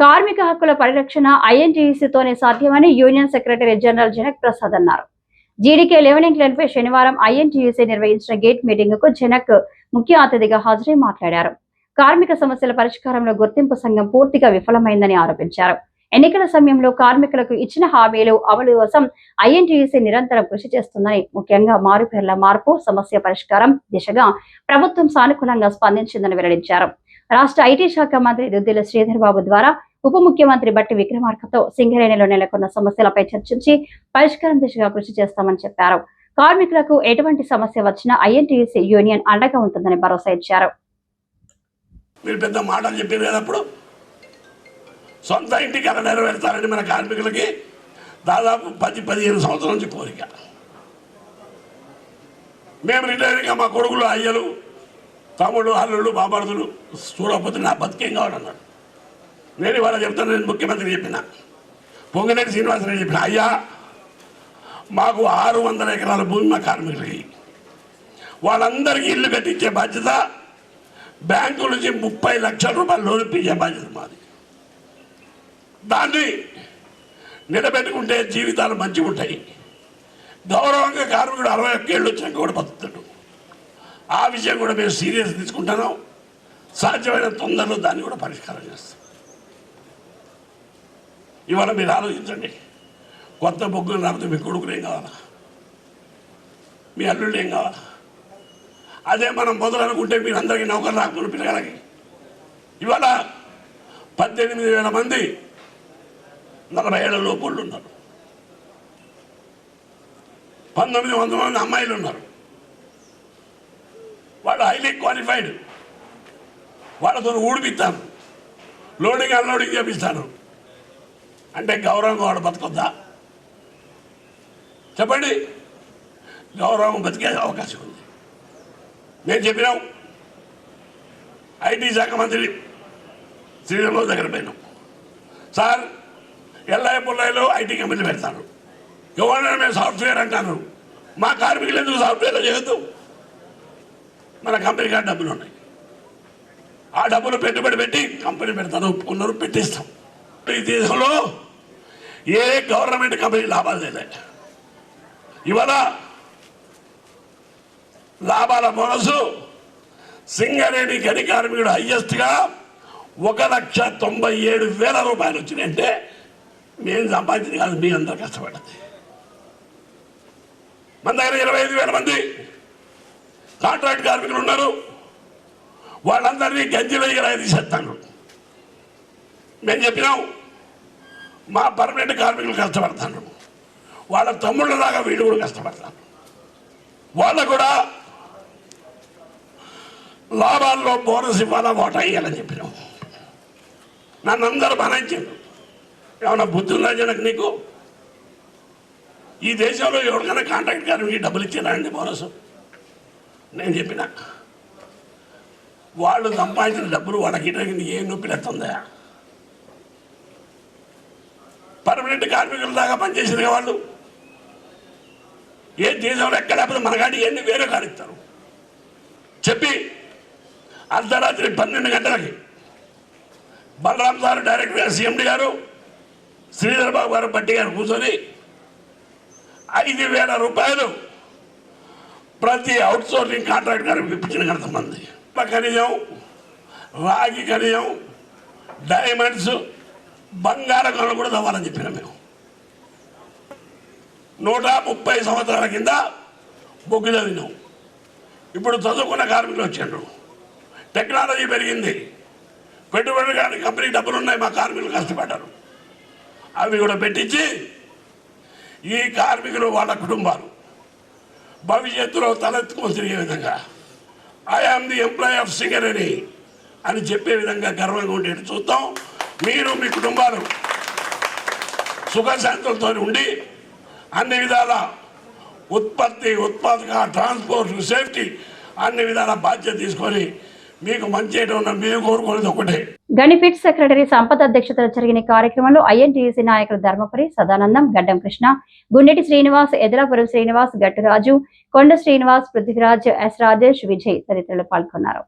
కార్మిక హక్కుల పరిరక్షణ ఐఎన్టీసీతోనే సాధ్యమని union secretary general Janak Prasad అన్నారు. జీడీకే లెవెనింగ్ లైన్పై శనివారం ఐఎన్టీయూసీ నిర్వహించిన గేట్ మీటింగ్కు జనక్ ముఖ్య అతిథిగా హాజరై మాట్లాడారు. కార్మిక సమస్యల పరిష్కారంలో గుర్తింపు సంఘం పూర్తిగా విఫలమైందని ఆరోపించారు. ఎన్నికల సమయంలో కార్మికులకు ఇచ్చిన హామీలు అమలు కోసం ఐఎన్టీయూసీ నిరంతరం కృషి చేస్తుందని ముఖ్యంగా మారుపేర్ల మార్పు సమస్య పరిష్కారం దిశగా ప్రభుత్వం సానుకూలంగా స్పందించిందని వెల్లడించారు. రాష్ట్ర ఐటీ శాఖ మంత్రి దుద్దిల శ్రీధర్ బాబు ద్వారా ఉప ముఖ్యమంత్రి బట్టి విక్రమార్కతో సింగరేణిలో నెలకొన్న సమస్యలపై చర్చించి పరిష్కారం దిశగా కృషి చేస్తామని చెప్పారు. కార్మికులకు ఎటువంటి సమస్య వచ్చినా ఐఎన్టీయూసీ యూనియన్ అండగా ఉంటుందని భరోసా ఇచ్చారు. మీరు పెద్ద మాటలు చెప్పారు సొంత ఇంటికి ఎలా నెరవేరుతారని మన కార్మికులకి దాదాపు పది పదిహేను సంవత్సరాల నుంచి కోరిక. మేము రిటైర్గా మా కొడుకులు అయ్యలు తమ్ముడు అల్లుడు బాబార్దులు చూడకపోతే నా బతికేం కావాలన్నాడు నేను ఇవాళ చెప్తాను నేను ముఖ్యమంత్రి చెప్పిన. పొంగినేటి శ్రీనివాసరావు చెప్పిన అయ్యా మాకు ఆరు వందల ఎకరాల భూమి మా కార్మికులకి. వాళ్ళందరికీ ఇల్లు కట్టించే బాధ్యత బ్యాంకు నుంచి ముప్పై లక్షల రూపాయలు లోన్ ఇప్పించే బాధ్యత మాది. దాన్ని నిలబెట్టుకుంటే జీవితాలు మంచిగా ఉంటాయి. గౌరవంగా కార్మికుడు అరవై ఒక్క ఏళ్ళు వచ్చాక కూడా బతుకుతాడు ఆ విషయం కూడా మేము సీరియస్ తీసుకుంటున్నాం. సాధ్యమైన తొందరలో దాన్ని కూడా పరిష్కారం చేస్తాం. ఇవాళ మీరు ఆలోచించండి. కొత్త బొగ్గులు రాకపోతే మీ కొడుకులు కావాలా? మీ అల్లుళ్ళు ఏం కావాలా? అదే మనం మొదలు అనుకుంటే మీరు అందరికీ నౌకరు రాకుండా పిల్లలకి. ఇవాళ పద్దెనిమిది వేల మంది నలభై ఏళ్ళ లోపళ్ళు ఉన్నారు. పంతొమ్మిది వందల మంది అమ్మాయిలు ఉన్నారు. వాళ్ళు హైలీ క్వాలిఫైడ్ వాళ్ళతో ఊడిపిస్తాను లోడింగ్ అన్లోడింగ్ చేపిస్తాను అంటే గౌరవంగా వాడు బతుకుందా చెప్పండి. గౌరవం బతికే అవకాశం ఉంది. నేను చెప్పినాం? ఐటీ శాఖ మంత్రి శ్రీరాములు దగ్గర పోయినాం. సార్ ఎల్ఐ పుల్లైలో ఐటీ కంపెనీ పెడతాను ఎవరైనా మేము సాఫ్ట్వేర్ అంటాను మా కార్మికులు ఎందుకు సాఫ్ట్వేర్లో చేయొద్దు? మన కంపెనీ కాడ డబ్బులు ఉన్నాయి. ఆ డబ్బులు పెట్టుబడి పెట్టి కంపెనీ పెడతాను ఒప్పుకున్నారు పెట్టిస్తాం ఈ దేశంలో ఏ గవర్నమెంట్ కంపెనీ లాభాలు లేదు ఇవాళ లాభాల మనసు సింగరేణి గని కార్మికుడు హయ్యెస్ట్గా ఒక లక్ష తొంభై ఏడు వేల రూపాయలు వచ్చినాయంటే మేము సంపాదించింది కాదు మీ అందరు కష్టపడ్డది. మన దగ్గర ఇరవై ఐదు వేల మంది కాంట్రాక్ట్ కార్మికులు ఉన్నారు. వాళ్ళందరినీ గంజిలో ఇలా తీసేస్తాను. మేము చెప్పినాం మా పర్మనెంట్ కార్మికులు కష్టపడతాను వాళ్ళ తమ్ముళ్ళలాగా వీళ్ళు కూడా కష్టపడతాను వాళ్ళ కూడా లాభాల్లో బోనస్ ఇవ్వాలా వాటా అయ్యాలని చెప్పినాం. నన్ను అందరు బనాయించారు. ఏమన్నా బుద్ధి ఉందా జనకు నీకు? ఈ దేశంలో ఎవరికైనా కాంట్రాక్ట్ కార్మికి డబ్బులు ఇచ్చారా బోనస్? నేను చెప్పిన. వాళ్ళు సంపాదించిన డబ్బులు వాళ్ళకి ఏం నొప్పి లేస్తుందా? పర్మనెంట్ కార్మికుల దాకా పనిచేసింది వాళ్ళు. ఏ దేశంలో ఎక్కడ? లేకపోతే మన కాడి వేరే కాడిస్తారు చెప్పి అర్ధరాత్రి పన్నెండు గంటలకి బలరాం సార్ డైరెక్టర్ సీఎండి గారు శ్రీధర్ బాబు గారు బట్టి గారు కూర్చొని ఐదు వేల రూపాయలు ప్రతి అవుట్సోర్సింగ్ కాంట్రాక్ట్ గారికి ఇప్పించిన కొంతమంది ఖనిజం రాగి ఖనిజం డైమండ్స్ బంగారం కళ్ళు కూడా తవ్వాలని చెప్పినాం మేము. నూట ముప్పై సంవత్సరాల కింద బొగ్గు చదివినాం ఇప్పుడు చదువుకున్న కార్మికులు వచ్చాడు టెక్నాలజీ పెరిగింది. పెట్టుబడి కానీ కంపెనీ డబ్బులు ఉన్నాయి మా కార్మికులు కష్టపడ్డారు. అవి కూడా పెట్టించి ఈ కార్మికులు వాళ్ళ కుటుంబాలు భవిష్యత్తులో తలెత్తుకొని తిరిగే విధంగా I am the employee of singer అని చెప్పే విధంగా గర్వంగా ఉండేది చూద్దాం. మీరు మీ కుటుంబాలు సుఖశాంతులతో ఉండి అన్ని విధాల ఉత్పత్తి ఉత్పాదక ట్రాన్స్పోర్ట్ సేఫ్టీ అన్ని విధాల బాధ్యత తీసుకొని మీకు మంచి మేము కోరుకునేది ఒకటే. గనిఫిట్ సెక్రటరీ సంపద అధ్యక్షతన జరిగిన కార్యక్రమంలో ఐఎన్టీసీ నాయకులు ధర్మపురి సదానందం గడ్డం కృష్ణ గుండెటి శ్రీనివాస్ ఎదలాపురం శ్రీనివాస్ గట్టురాజు కొండ శ్రీనివాస్ పృథ్వీరాజ్ ఎస్ రాజేష్ విజయ్ తదితరులు పాల్గొన్నారు.